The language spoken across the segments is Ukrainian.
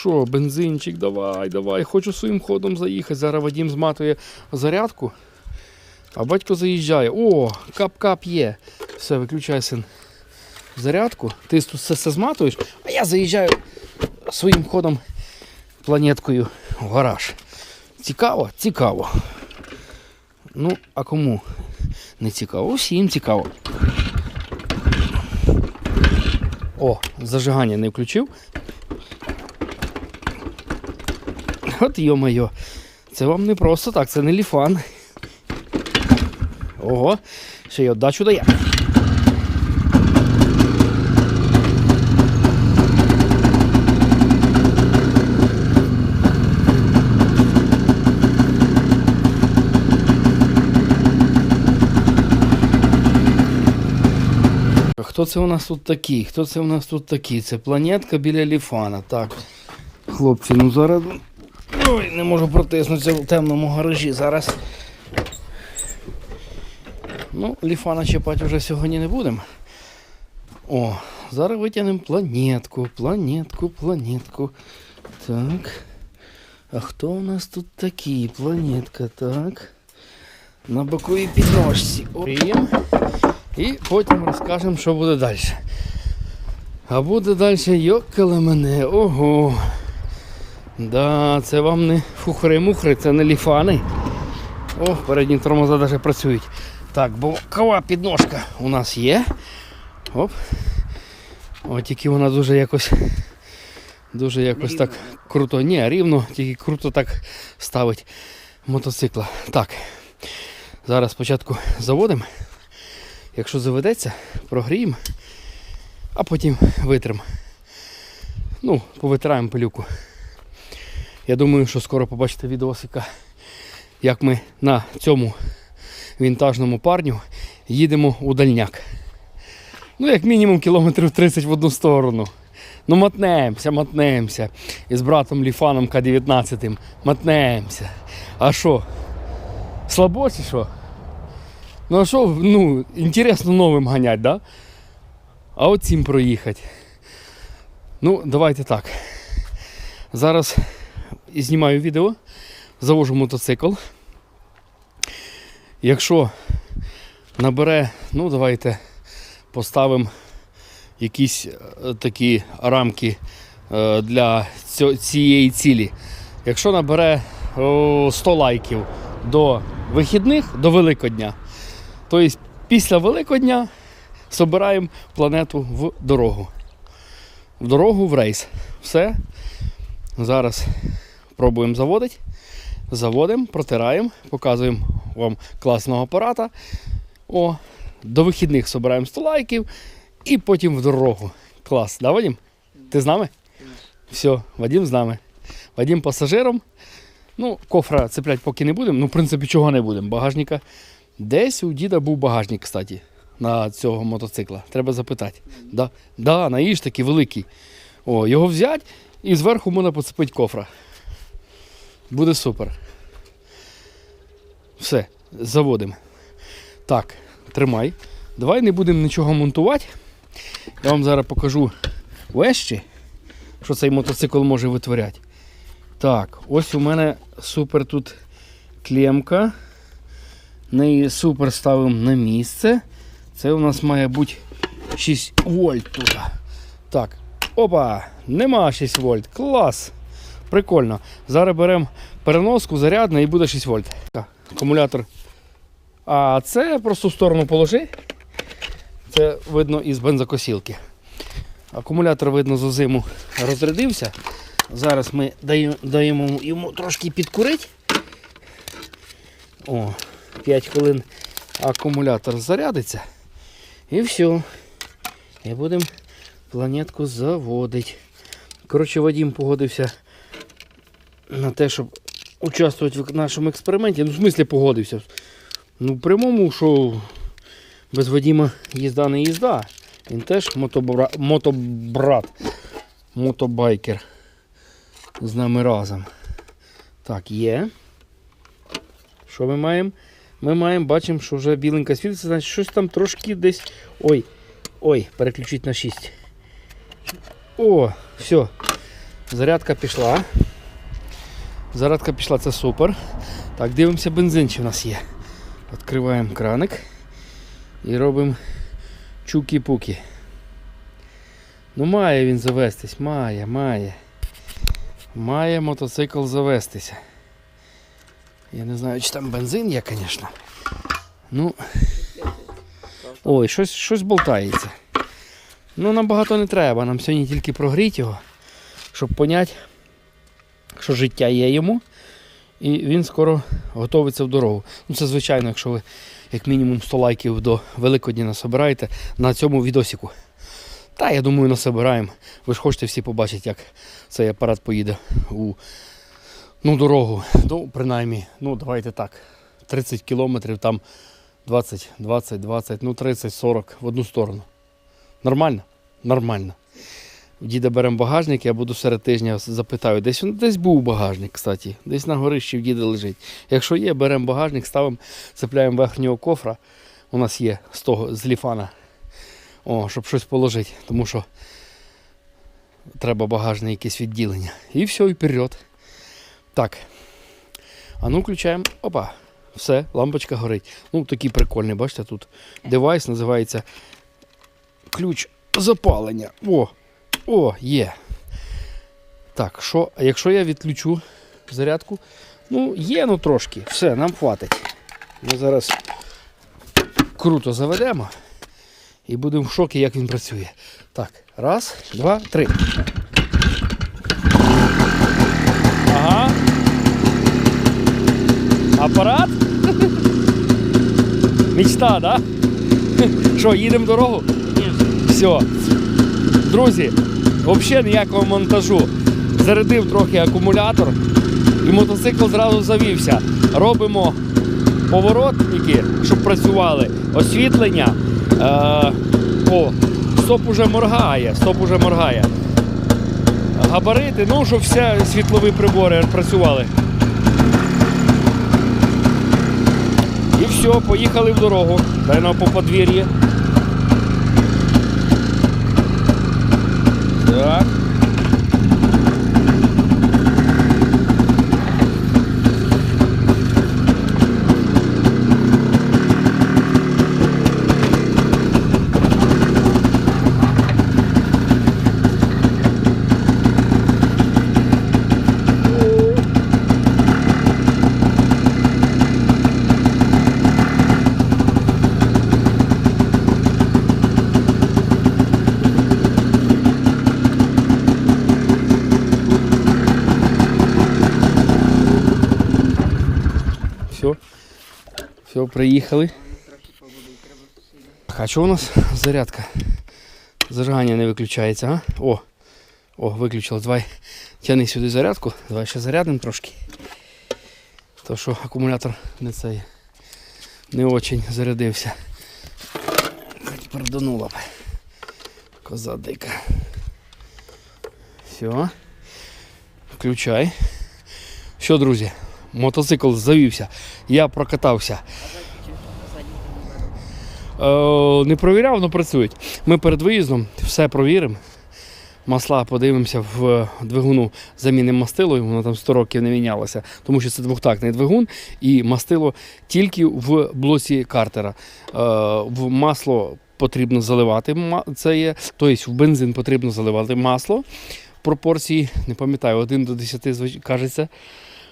Що, бензинчик, давай, давай. Хочу своїм ходом заїхати. Зараз Вадім зматує зарядку. А батько заїжджає. О, кап-кап є. Все, виключай син. Зарядку. Ти тут все, все зматуєш, а я заїжджаю своїм ходом планеткою в гараж. Цікаво? Цікаво. Ну, а кому не цікаво? Усім цікаво. О, зажигання не включив. От йо-моє, це вам не просто так, це не ліфан. Ого, ще й отдачу дає. Хто це у нас тут такий? Хто це у нас тут такий? Це планетка біля ліфана. Так. Хлопці, ну зараз. Ой, не можу протиснутися в темному гаражі зараз. Ну, ліфана чіпати вже сьогодні не будемо. О, зараз витягнемо планетку, планетку, планетку. Так. А хто у нас тут такий? Планетка, так. На боковій підножці. Оріємо. І потім розкажемо, що буде далі. А буде далі йокали мене. Ого. Да, це вам не фухри-мухри, це не ліфани. О, передні тормоза навіть працюють. Так, бокова підножка у нас є. Оп. О, тільки вона дуже якось. Дуже якось так круто. Ні, рівно, тільки круто так ставить мотоцикла. Так. Зараз спочатку заводимо. Якщо заведеться, прогріємо, а потім витримо. Ну, повитираємо пилюку. Я думаю, що скоро побачите відосика, як ми на цьому вінтажному парню їдемо у дальняк. Ну, як мінімум кілометрів 30 в одну сторону. Ну, мотнемося, мотнемося. І з братом Ліфаном К-19 мотнемося. А що? Слабо чи що? Ну а що, ну, інтересно новим ганять, да? А от цим проїхати. Ну, давайте так. Зараз знімаю відео, завожу мотоцикл. Якщо набере, ну давайте поставимо якісь е, такі рамки е, для цієї цілі. Якщо набере 100 лайків до вихідних, до Великодня, Тобто після Великодня збираємо планету в дорогу. В дорогу в рейс. Все. Зараз пробуємо заводити. Заводимо, протираємо, показуємо вам класного апарата. О, до вихідних збираємо 100 лайків і потім в дорогу. Клас, да, Вадим? Ти з нами? Все, Вадим з нами. Вадим пасажиром. Ну, кофра цеплять поки не будемо. Ну, в принципі, чого не будемо. Багажника Десь у діда був багажник, кстати, на цього мотоцикла. Треба запитати. Да, да, на такий великий. О, його взяти і зверху можна поцепити кофра. Буде супер. Все, заводимо. Так, тримай. Давай не будемо нічого монтувати. Я вам зараз покажу вещі, що цей мотоцикл може витворяти. Так, ось у мене супер тут клемка. Неї супер ставимо на місце. Це у нас має бути 6 вольт тут. Так. Опа! Нема 6 вольт. Клас! Прикольно. Зараз беремо переноску, зарядне і буде 6 вольт. Акумулятор. А це просто в сторону положи. Це видно із бензокосілки. Акумулятор, видно, за зиму розрядився. Зараз ми даємо йому трошки підкурити. О, 5 хвилин акумулятор зарядиться. І все. І будемо планетку заводити. Коротше, Вадим погодився на те, щоб участвувати в нашому експерименті. Ну, в смислі погодився. Ну, в прямому, що без Вадима їзда не їзда. Він теж мотобра... мотобрат, мотобайкер. З нами разом. Так, є. Що ми маємо? Ми маємо, бачимо, що вже біленька світиться, значить щось там трошки десь. Ой, ой, переключить на 6. О, все. Зарядка пішла. Зарядка пішла, це супер. Так, дивимося бензин, чи в нас є. Відкриваємо краник і робимо чуки-пуки. Ну, має він завестись, має, має. Має мотоцикл завестися. Я не знаю, чи там бензин є, звісно. Ну. Ой, щось, щось болтається. Ну, нам багато не треба. Нам сьогодні тільки прогріти його, щоб поняти, що життя є йому. І він скоро готовиться в дорогу. Ну, це звичайно, якщо ви як мінімум 100 лайків до Великодня насобираєте на цьому відосіку. Та я думаю, насобираємо. Ви ж хочете всі побачити, як цей апарат поїде у ну, дорогу. Ну, принаймні, ну давайте так. 30 кілометрів, там 20, 20, 20, ну 30, 40 в одну сторону. Нормально? Нормально. Діда беремо багажник, я буду серед тижня запитаю. Десь десь був багажник, кстати. Десь на горищі в діда лежить. Якщо є, беремо багажник, ставимо, цепляємо верхнього кофра. У нас є з того, з ліфана. О, щоб щось положити. Тому що треба багажне якесь відділення. І все, і вперед. Так. А ну включаємо. Опа. Все, лампочка горить. Ну, такий прикольний, бачите, тут девайс називається ключ запалення. О! О, є. Так, що, якщо я відключу зарядку? Ну, є, ну трошки. Все, нам хватить. Ми зараз круто заведемо і будемо в шокі, як він працює. Так, раз, два, три. Ага. Апарат? Мечта, да? Що, їдемо дорогу? Все. Друзі, взагалі ніякого монтажу. Зарядив трохи акумулятор і мотоцикл зразу завівся. Робимо поворотники, щоб працювали, освітлення. Е, о, стоп уже моргає, стоп уже моргає. Габарити, ну, щоб всі світлові прибори працювали. І все, поїхали в дорогу. Дай нам по подвір'ї. Так. Все. Все, приїхали. А що у нас зарядка? Зажигання не виключається, а? О! О, виключилось. Давай тяни сюди зарядку. Давай ще зарядимо трошки. То що акумулятор не цей не очень зарядився. Хоч перданула б. Коза дика. Все. Включай. Все, друзі, мотоцикл завівся. Я прокатався. Е, не провіряв, але працюють. Ми перед виїздом все провіримо. Масла подивимося в двигуну, замінимо мастило, воно там 100 років не мінялося, тому що це двохтактний двигун і мастило тільки в блоці картера. Е, в масло потрібно заливати це є, тобто в бензин потрібно заливати масло. в Пропорції, не пам'ятаю, 1 до 10 звич- кажеться.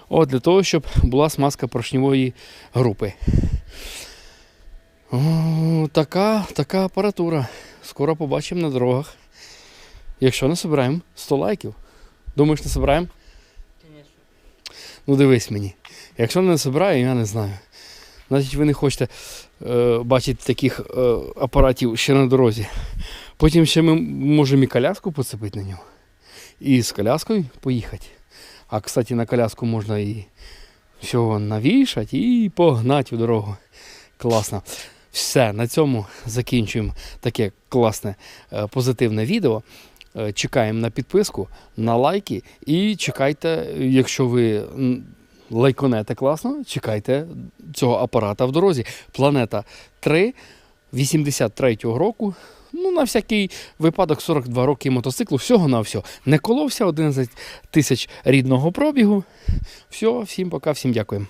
От, для того, щоб була смазка поршневої групи. О, така, така апаратура. Скоро побачимо на дорогах. Якщо не собираємо 100 лайків. Думаєш, не собираємо? Ну дивись мені. Якщо не собираю, я не знаю. Значить, ви не хочете е, бачити таких е, апаратів ще на дорозі. Потім ще ми можемо і коляску поцепити на нього. І з коляскою поїхати. А, кстати, на коляску можна і всього навішати і погнати в дорогу. Класно. Все, на цьому закінчуємо таке класне е, позитивне відео. Е, Чекаємо на підписку, на лайки і чекайте, якщо ви лайконете класно, чекайте цього апарата в дорозі. Планета 3 83-го року Ну, на всякий випадок 42 роки мотоциклу, всього на все. Не коловся 11 тисяч рідного пробігу. Все, всім пока, всім дякуємо.